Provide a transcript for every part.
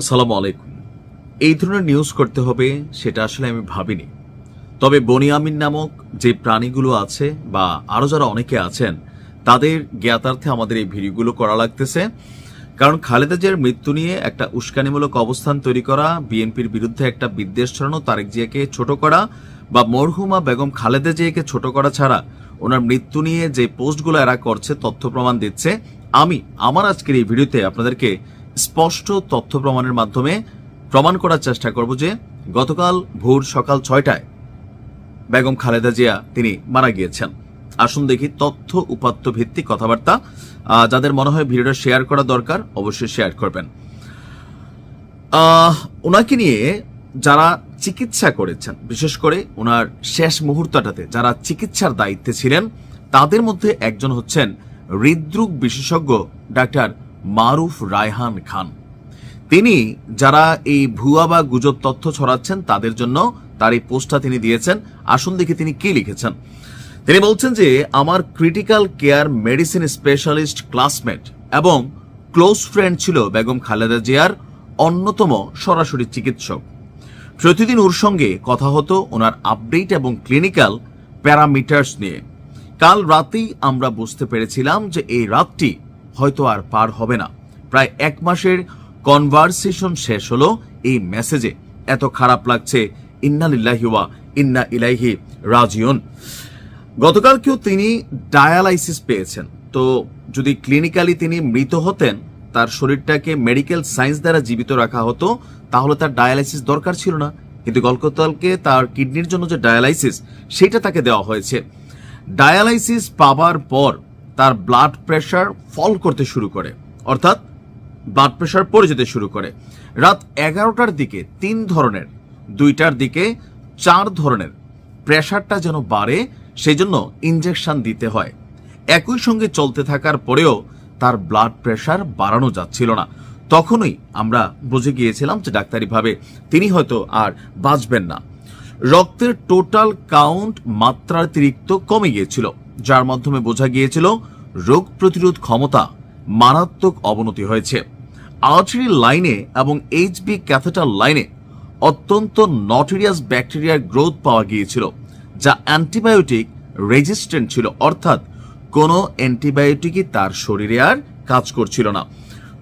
আসসালামু আলাইকুম। এই ধরনের নিউজ করতে হবে সেটা আসলে আমি ভাবিনি। তবে বনিয়ামিন নামক যে প্রাণীগুলো আছে বা আরও যারা অনেকে আছেন, তাদের জ্ঞাতার্থে আমাদের এই ভিডিওগুলো করা লাগতেছে। কারণ খালেদা জিয়ার মৃত্যু নিয়ে একটা উস্কানিমূলক অবস্থান তৈরি করা, বিএনপির বিরুদ্ধে একটা বিদ্বেষ ছড়ানো, তারেক জিয়াকে ছোট করা বা মরহুমা বেগম খালেদা জিয়াকে ছোট করা ছাড়া ওনার মৃত্যু নিয়ে যে পোস্টগুলো এরা করছে, তথ্য প্রমাণ দিচ্ছে, আমি, আমার আজকের এই ভিডিওতে আপনাদেরকে স্পষ্ট তথ্য প্রমাণের মাধ্যমে প্রমাণ করার চেষ্টা করব যে গতকাল ভোর সকাল ছয়টায় বেগম খালেদা জিয়া তিনি মারা গিয়েছেন। আসুন দেখি তথ্য উপাত্ত ভিত্তিক কথাবার্তা যাদের মনে হয় ভিডিওটা শেয়ার করা দরকার, অবশ্যই শেয়ার করবেন। ওনাকে নিয়ে যারা চিকিৎসা করেছেন, বিশেষ করে ওনার শেষ মুহূর্তটাতে যারা চিকিৎসার দায়িত্বে ছিলেন, তাদের মধ্যে একজন হচ্ছেন হৃদরোগ বিশেষজ্ঞ ডাক্তার মারুফ রায়হান খান। তিনি যারা এই ভুয়া বা গুজব তথ্য ছড়াচ্ছেন, তাদের জন্য তার এই পোস্টটা তিনি দিয়েছেন। আসুন দেখে তিনি কি লিখেছেন। তিনি বলছেন যে, আমার critical care medicine specialist classmate এবং ক্লোজ ফ্রেন্ড ছিল বেগম খালেদা জিয়ার অন্যতম সরাসরি চিকিৎসক। প্রতিদিন ওর সঙ্গে কথা হতো ওনার আপডেট এবং ক্লিনিক্যাল প্যারামিটার্স নিয়ে। কাল রাতেই আমরা বুঝতে পেরেছিলাম যে এই রাতটি হয়তো আর পার হবে না। প্রায় এক মাসের কনভারসেশন শেষ হলো এই মেসেজে। এত খারাপ লাগছে। ইন্না লিল্লাহি ওয়া ইন্না ইলাইহি রাজিউন। গতকালকেও তিনি ডায়ালাইসিস পেয়েছেন। তো যদি ক্লিনিক্যালি তিনি মৃত হতেন, তার শরীরটাকে মেডিকেল সায়েন্স দ্বারা জীবিত রাখা হতো, তাহলে তার ডায়ালাইসিস দরকার ছিল না। কিন্তু গতকালকে তার কিডনির জন্য যে ডায়ালাইসিস, সেটা তাকে দেওয়া হয়েছে। ডায়ালাইসিস পাবার পর তার ব্লাড প্রেশার ফল করতে শুরু করে, অর্থাৎ ব্লাড প্রেশার পড়ে যেতে শুরু করে। রাত এগারোটার দিকে তিন ধরনের, দুইটার দিকে চার ধরনের প্রেশারটা যেন বাড়ে সেই জন্য ইঞ্জেকশন দিতে হয়। একই সঙ্গে চলতে থাকার পরেও তার ব্লাড প্রেশার বাড়ানো যাচ্ছিল না। তখনই আমরা বুঝে গিয়েছিলাম যে ডাক্তারিভাবে তিনি হয়তো আর বাঁচবেন না। রক্তের টোটাল কাউন্ট মাত্রাতিরিক্ত কমে গিয়েছিল। যার মাধ্যমে বোঝা গিয়েছিল, রোগ প্রতিরোধ ক্ষমতা মারাত্মক অবনতি হয়েছে। আর্টারি লাইনে এবং এইচবি ক্যাথেটার লাইনে অত্যন্ত নটেরিয়াস ব্যাকটেরিয়ার গ্রোথ পাওয়া গিয়েছিল, যা অ্যান্টিবায়োটিক রেজিস্ট্যান্ট ছিল। অর্থাৎ, কোনো অ্যান্টিবায়োটিকই তার শরীরে আর কাজ করছিল না।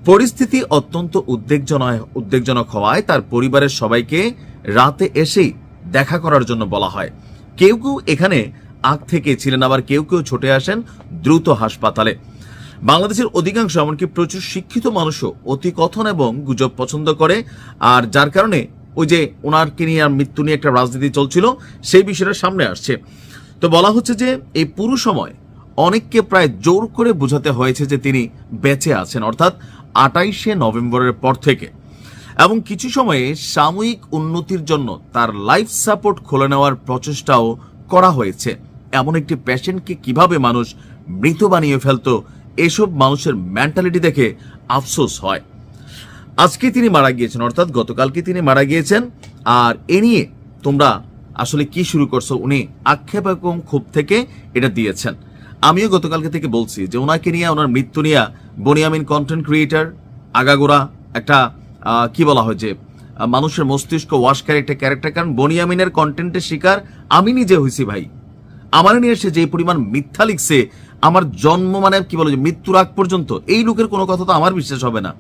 পরিস্থিতি অত্যন্ত উদ্বেগজনক উদ্বেগজনক হওয়ায় তার পরিবারের সবাইকে রাতে এসেই দেখা করার জন্য বলা হয়। কেউ কেউ এখানে আগ থেকে ছিলেন আবার কেউ কেউ ছুটে আসেন দ্রুত হাসপাতালে। বাংলাদেশের অধিকাংশ, এমনকি প্রচুর শিক্ষিত মানুষও অতি কথন এবং গুজব পছন্দ করে। আর যার কারণে ওই যে ওনারকে নিয়ে আর মৃত্যু নিয়ে একটা রাজনীতি চলছিল, সেই বিষয়টা সামনে আসছে। তো বলা হচ্ছে যে, এই পুরো সময় অনেককে প্রায় জোর করে বোঝাতে হয়েছে যে তিনি বেঁচে আছেন, অর্থাৎ আটাইশে নভেম্বরের পর থেকে। এবং কিছু সময়ে সাময়িক উন্নতির জন্য তার লাইফ সাপোর্ট খুলে নেওয়ার প্রচেষ্টাও করা হয়েছে। এমন একটি পেশেন্টকে কীভাবে মানুষ মৃত বানিয়ে ফেলতো, এসব মানুষের মেন্টালিটি দেখে আফসোস হয়। আজকে তিনি মারা গিয়েছেন, অর্থাৎ গতকালকে তিনি মারা গিয়েছেন। আর এ নিয়ে তোমরা আসলে কি শুরু করছ, উনি আক্ষেপ এবং ক্ষোভ থেকে এটা দিয়েছেন। আমিও গতকালকে থেকে বলছি যে ওনাকে নিয়ে, ওনার মৃত্যু নিয়ে বনিয়ামিন কন্টেন্ট ক্রিয়েটার আগাগোড়া একটা কি বলা হয় যে, মানুষের মস্তিষ্ক ওয়াশকারী একটা ক্যারেক্টার কারণ বনিয়ামিনের কন্টেন্টের শিকার আমি নিজে হয়েছি ভাই। আমার নিয়ে এসে যে পরিমাণ মিথ্যা লিখছে, আমার জন্ম মানে কি বলে মৃত্যুর আগ পর্যন্ত, এই লোকের কোনো কথা তো আমার বিশ্বাস হবে না।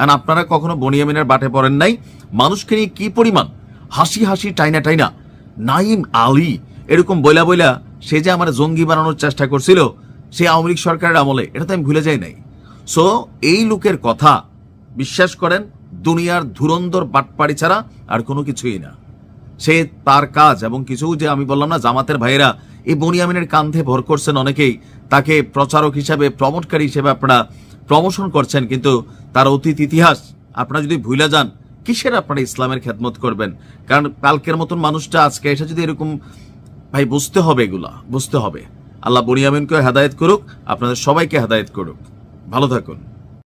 আর আপনারা কখনো বনিয়ামিনের বাটে পড়েন নাই? মানুষকে নিয়ে কি পরিমাণ? হাসি হাসি, টাইনা টাইনা। নাইম আলী, এরকম বইলা বইলা সে যে আমার জঙ্গি বানানোর চেষ্টা করছিল, সে আওয়ামী লীগ সরকারের আমলে, এটা তো আমি ভুলে যাই নাই। সো এই লোকের কথা বিশ্বাস করেন, দুনিয়ার ধুরন্ধর বাটপাড়ি ছাড়া আর কোনো কিছুই না। সে তার কাজ এবং কিছু যে আমি বললাম না, জামাতের ভাইয়েরা এই বনিয়ামিনের কান্ধে ভর করছেন অনেকেই। তাকে প্রচারক হিসাবে, প্রমোটকারী হিসেবে আপনারা প্রমোশন করছেন, কিন্তু তার অতীত ইতিহাস আপনারা যদি ভুলে যান, কিসের আপনারা ইসলামের খেদমত করবেন? কারণ কালকের মতন মানুষটা আজকে এসে যদি এরকম, ভাই, বুঝতে হবে এগুলা, বুঝতে হবে। আল্লাহ বনিয়ামিনকে হেদায়ত করুক, আপনাদের সবাইকে হেদায়ত করুক। ভালো থাকুন।